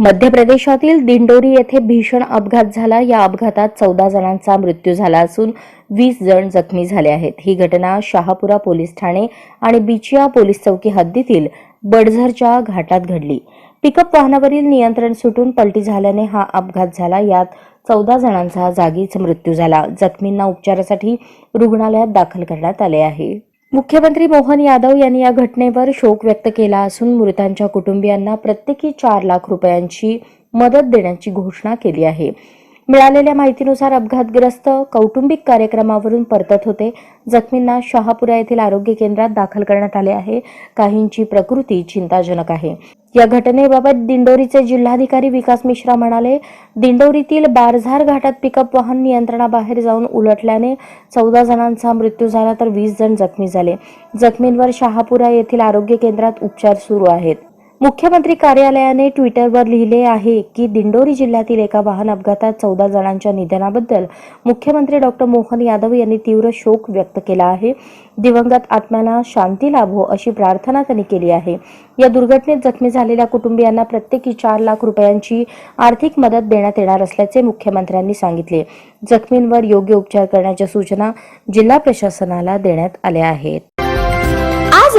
मध्य प्रदेशातील दिंडोरी येथे भीषण अपघात झाला. या अपघातात चौदा जणांचा मृत्यू झाला असून वीस जण जखमी झाले आहेत. ही घटना शहापुरा पोलीस ठाणे आणि बिचिया पोलीस चौकी हद्दीतील बडझरच्या घाटात घडली. पिकअप वाहनावरील नियंत्रण सुटून पलटी झाल्याने हा अपघात झाला. यात चौदा जणांचा जागीच मृत्यू झाला. जखमींना उपचारासाठी रुग्णालयात दाखल करण्यात आले आहे. मुख्यमंत्री मोहन यादव यांनी या घटनेवर शोक व्यक्त केला असून मृतांच्या कुटुंबियांना प्रत्येकी चार लाख रुपयांची मदत देण्याची घोषणा केली आहे. मिळालेल्या माहितीनुसार अपघातग्रस्त कौटुंबिक कार्यक्रमावरून परतत होते. जखमींना शहापुरा येथील आरोग्य केंद्रात दाखल करण्यात आले आहे. काहींची प्रकृती चिंताजनक आहे. या घटनेबाबत दिंडोरीचे जिल्हाधिकारी विकास मिश्रा म्हणाले दिंडोरीतील बारझार घाटात पिकअप वाहन नियंत्रणाबाहेर जाऊन उलटल्याने चौदा जणांचा मृत्यू झाला तर वीस जण जखमी झाले. जखमींवर शहापुरा येथील आरोग्य केंद्रात उपचार सुरू आहेत. मुख्यमंत्री कार्यालयाने ट्विटरवर लिहिले आहे की दिंडोरी जिल्ह्यातील एका वाहन अपघातात चौदा जणांच्या निधनाबद्दल मुख्यमंत्री डॉक्टर मोहन यादव यांनी तीव्र शोक व्यक्त केला आहे. दिवंगत आत्म्यांना शांती लाभो अशी प्रार्थना त्यांनी केली आहे. या दुर्घटनेत जखमी झालेल्या कुटुंबियांना प्रत्येकी चार लाख रुपयांची आर्थिक मदत देण्यात येणार असल्याचे मुख्यमंत्र्यांनी सांगितले. जखमींवर योग्य उपचार करण्याच्या सूचना जिल्हा प्रशासनाला देण्यात आल्या आहेत.